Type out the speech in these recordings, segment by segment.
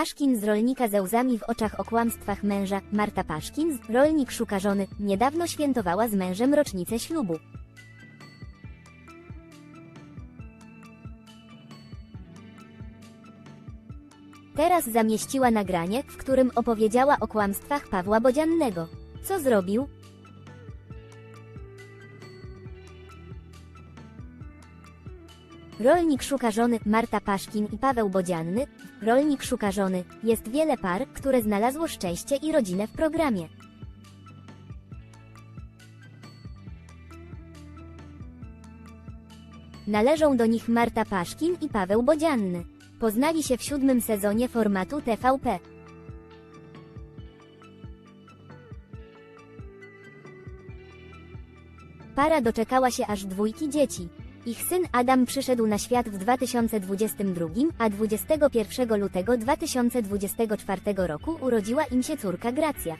Paszkin z rolnika ze łzami w oczach o kłamstwach męża, Marta Paszkin, rolnik szuka żony, niedawno świętowała z mężem rocznicę ślubu. Teraz zamieściła nagranie, w którym opowiedziała o kłamstwach Pawła Bodziannego. Co zrobił? Rolnik szuka żony, Marta Paszkin i Paweł Bodzianny. Rolnik szuka żony. Jest wiele par, które znalazło szczęście i rodzinę w programie. Należą do nich Marta Paszkin i Paweł Bodzianny. Poznali się w siódmym sezonie formatu TVP. Para doczekała się aż dwójki dzieci. Ich syn Adam przyszedł na świat w 2022, a 21 lutego 2024 roku urodziła im się córka Gracja.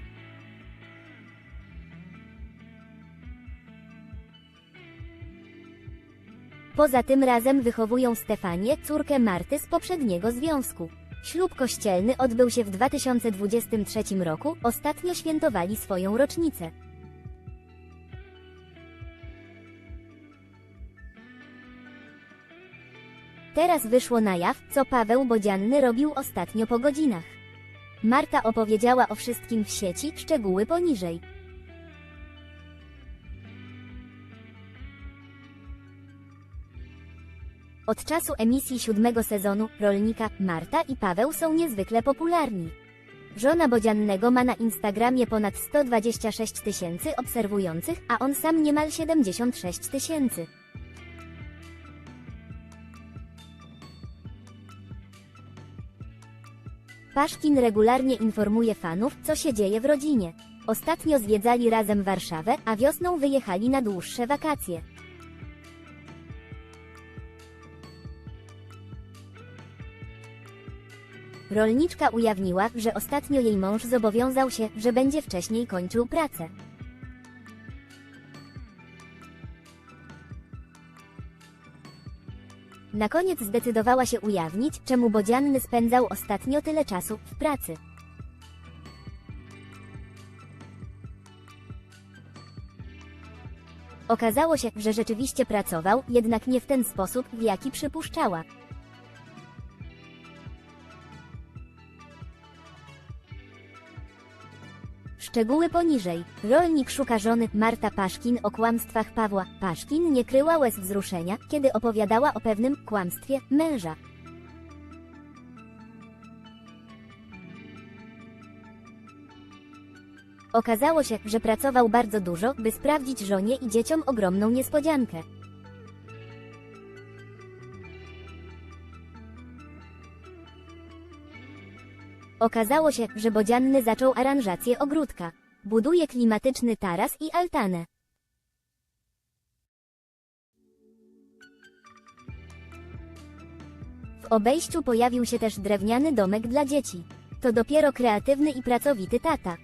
Poza tym razem wychowują Stefanię, córkę Marty z poprzedniego związku. Ślub kościelny odbył się w 2023 roku, ostatnio świętowali swoją rocznicę. Teraz wyszło na jaw, co Paweł Bodzianny robił ostatnio po godzinach. Marta opowiedziała o wszystkim w sieci, szczegóły poniżej. Od czasu emisji siódmego sezonu Rolnika Marta i Paweł są niezwykle popularni. Żona Bodziannego ma na Instagramie ponad 126 tysięcy obserwujących, a on sam niemal 76 tysięcy. Paszkin regularnie informuje fanów, co się dzieje w rodzinie. Ostatnio zwiedzali razem Warszawę, a wiosną wyjechali na dłuższe wakacje. Rolniczka ujawniła, że ostatnio jej mąż zobowiązał się, że będzie wcześniej kończył pracę. Na koniec zdecydowała się ujawnić, czemu Bodzianny spędzał ostatnio tyle czasu w pracy. Okazało się, że rzeczywiście pracował, jednak nie w ten sposób, w jaki przypuszczała. Szczegóły poniżej. Rolnik szuka żony Marta Paszkin o kłamstwach Pawła. Paszkin nie kryła łez wzruszenia, kiedy opowiadała o pewnym kłamstwie męża. Okazało się, że pracował bardzo dużo, by sprawdzić żonie i dzieciom ogromną niespodziankę. Okazało się, że Bodzianny zaczął aranżację ogródka. Buduje klimatyczny taras i altanę. W obejściu pojawił się też drewniany domek dla dzieci. To dopiero kreatywny i pracowity tata.